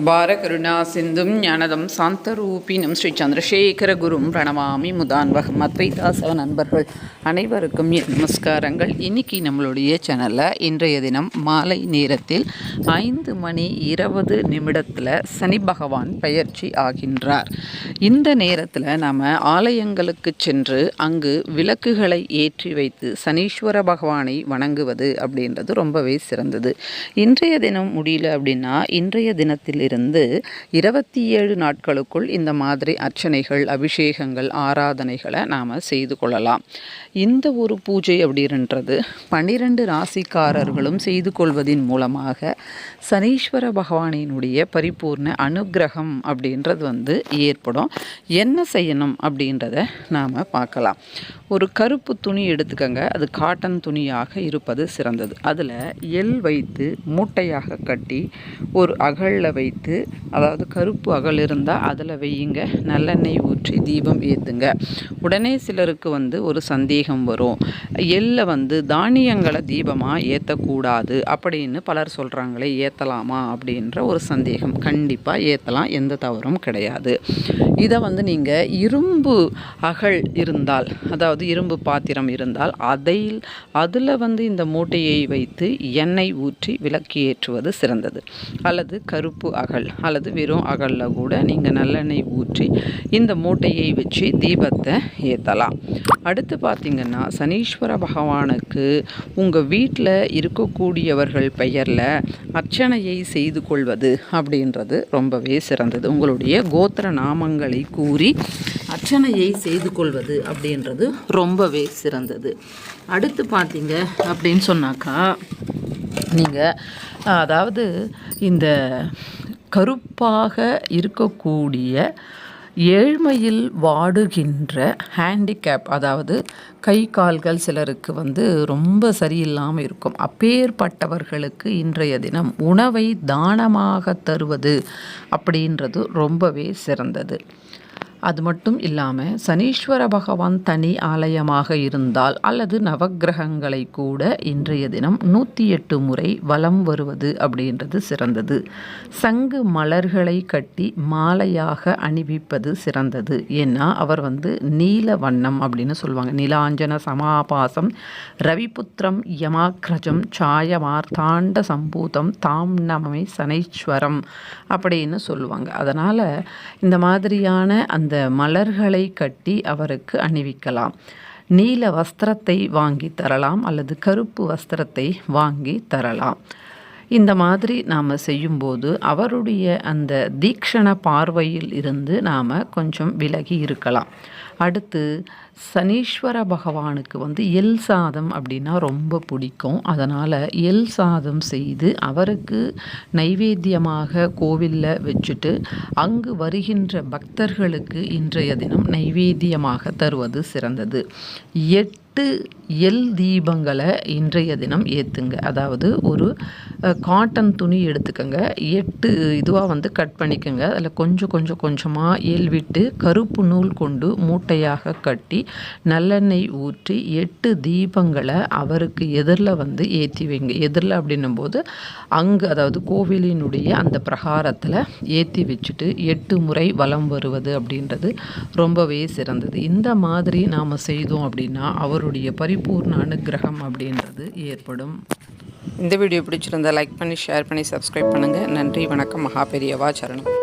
அபார கருணா சிந்தும் ஞானதம் சாந்தரூபினும் ஸ்ரீ சந்திரசேகர குரும் பிரணவாமி முதான்வகம் அத்வைதாசவ நண்பர்கள் அனைவருக்கும் என் நமஸ்காரங்கள். இன்னைக்கு நம்மளுடைய சேனலில் இன்றைய தினம் மாலை நேரத்தில் ஐந்து மணி இருபது நிமிடத்தில் சனி பகவான் பயிற்சி ஆகின்றார். இந்த நேரத்தில் நாம் ஆலயங்களுக்கு சென்று அங்கு விளக்குகளை ஏற்றி வைத்து சனீஸ்வர பகவானை வணங்குவது அப்படின்றது ரொம்பவே சிறந்தது. இன்றைய தினம் முடியல அப்படின்னா இன்றைய தினத்தில் இருந்து இருபத்தி ஏழு நாட்களுக்குள் இந்த மாதிரி அர்ச்சனைகள் அபிஷேகங்கள் ஆராதனைகளை நாம் செய்து கொள்ளலாம். இந்த ஒரு பூஜை அப்படின்றது பன்னிரண்டு ராசிக்காரர்களும் செய்து கொள்வதின் மூலமாக சனீஸ்வர பகவானினுடைய பரிபூர்ண அனுக்கிரகம் அப்படின்றது வந்து ஏற்படும். என்ன செய்யணும் அப்படின்றத நாம் பார்க்கலாம். ஒரு கருப்பு துணி எடுத்துக்கங்க. அது காட்டன் துணியாக இருப்பது சிறந்தது. அதில் எல் வைத்து மூட்டையாக கட்டி ஒரு அகலில் வைத்து அதாவது கருப்பு அகல் இருந்தால் அதில் வையுங்க. நல்லெண்ணெய் ஊற்றி தீபம் ஏற்றுங்க உடனே சிலருக்கு வந்து ஒரு சந்தேகம் வரும். எல்லை வந்து தானியங்களை தீபமாக ஏற்றக்கூடாது அப்படின்னு பலர் சொல்கிறாங்களே ஏற்றலாமா அப்படின்ற ஒரு சந்தேகம். கண்டிப்பாக ஏற்றலாம் எந்த தவறும் கிடையாது. இதை வந்து நீங்கள் இரும்பு அகல் இருந்தால் அதாவது இரும்பு பாத்திரம் இருந்தால் அதில் அதில் வந்து இந்த மூட்டையை வைத்து எண்ணெய் ஊற்றி விளக்கு ஏற்றுவது சிறந்தது. அல்லது கருப்பு அகல் அல்லது வெறும் அகலில் கூட நீங்கள் நல்லெண்ணெய் ஊற்றி இந்த மூட்டையை வச்சு தீபத்தை ஏற்றலாம் அடுத்து பார்த்திங்கன்னா சனீஸ்வர பகவானுக்கு உங்கள் வீட்டில் இருக்கக்கூடியவர்கள் பெயரில் அர்ச்சனையை செய்து கொள்வது அப்படின்றது ரொம்பவே சிறந்தது. உங்களுடைய கோத்திர நாமங்களை கூறி அர்ச்சனையை செய்து கொள்வது அப்படின்றது ரொம்பவே சிறந்தது. அடுத்து பார்த்தீங்க அப்படின்னு சொன்னாக்கா நீங்கள் அதாவது இந்த கருப்பாக இருக்கக்கூடிய ஏழ்மையில் வாடுகின்ற ஹேண்டிகேப் அதாவது கை கால்கள் சிலருக்கு வந்து ரொம்ப சரியில்லாமல் இருக்கும். அப்பேற்பட்டவர்களுக்கு இன்றைய தினம் உணவை தானமாக தருவது அப்படின்றது ரொம்பவே சிறந்தது. அது மட்டும் இல்லாமல் சனீஸ்வர பகவான் தனி ஆலயமாக இருந்தால் அல்லது நவக்கிரகங்களை கூட இன்றைய தினம் நூற்றி எட்டு முறை வலம் வருவது அப்படின்றது சிறந்தது. சங்கு மலர்களை கட்டி மாலையாக அணிவிப்பது சிறந்தது. ஏன்னா அவர் வந்து நீல வண்ணம் அப்படின்னு சொல்லுவாங்க. நீலாஞ்சன சமாபாசம் ரவிபுத்திரம் யமாக்ரஜம் சாயமார்த்தாண்ட சம்பூதம் தாம் நமமை சனைஸ்வரம் அப்படின்னு சொல்லுவாங்க. அதனால் இந்த மாதிரியான அந்த அந்த மலர்களை கட்டி அவருக்கு அணிவிக்கலாம். நீல வஸ்திரத்தை வாங்கி தரலாம் அல்லது கருப்பு வஸ்திரத்தை வாங்கி தரலாம். இந்த மாதிரி நாம் செய்யும்போது அவருடைய அந்த தீக்ஷண பார்வையில் இருந்து நாம் கொஞ்சம் விலகி இருக்கலாம். அடுத்து சனீஸ்வர பகவானுக்கு வந்து எல் சாதம் அப்படின்னா ரொம்ப பிடிக்கும். அதனால் எல் சாதம் செய்து அவருக்கு நைவேத்தியமாக கோவிலில் வச்சுட்டு அங்கு வருகின்ற பக்தர்களுக்கு இன்றைய தினம் நைவேத்தியமாக தருவது சிறந்தது. எட்டு எட்டு எல் தீபங்களை இன்றைய தினம் ஏற்றுங்க அதாவது ஒரு காட்டன் துணி எடுத்துக்கோங்க. எட்டு இதுவாக வந்து கட் பண்ணிக்கோங்க. அதில் கொஞ்சம் கொஞ்சம் கொஞ்சமாக எல் விட்டு கருப்பு நூல் கொண்டு மூட்டையாக கட்டி நல்லெண்ணெய் ஊற்றி எட்டு தீபங்களை அவருக்கு எதிரில் வந்து ஏற்றி வைங்க. எதிரில் அப்படின்னும் போது அங்கு அதாவது கோவிலினுடைய அந்த பிரகாரத்தில் ஏற்றி வச்சுட்டு எட்டு முறை வலம் வருவது அப்படின்றது ரொம்பவே சிறந்தது. இந்த மாதிரி நாம் செய்தோம் அப்படின்னா அவருடைய பரிபூர்ண அனுகிரகம் அப்படின்றது ஏற்படும். இந்த வீடியோ பிடிச்சிருந்தா லைக் பண்ணி ஷேர் பண்ணி சப்ஸ்கிரைப் பண்ணுங்கள் நன்றி வணக்கம். மகா பெரியவா சரணம்.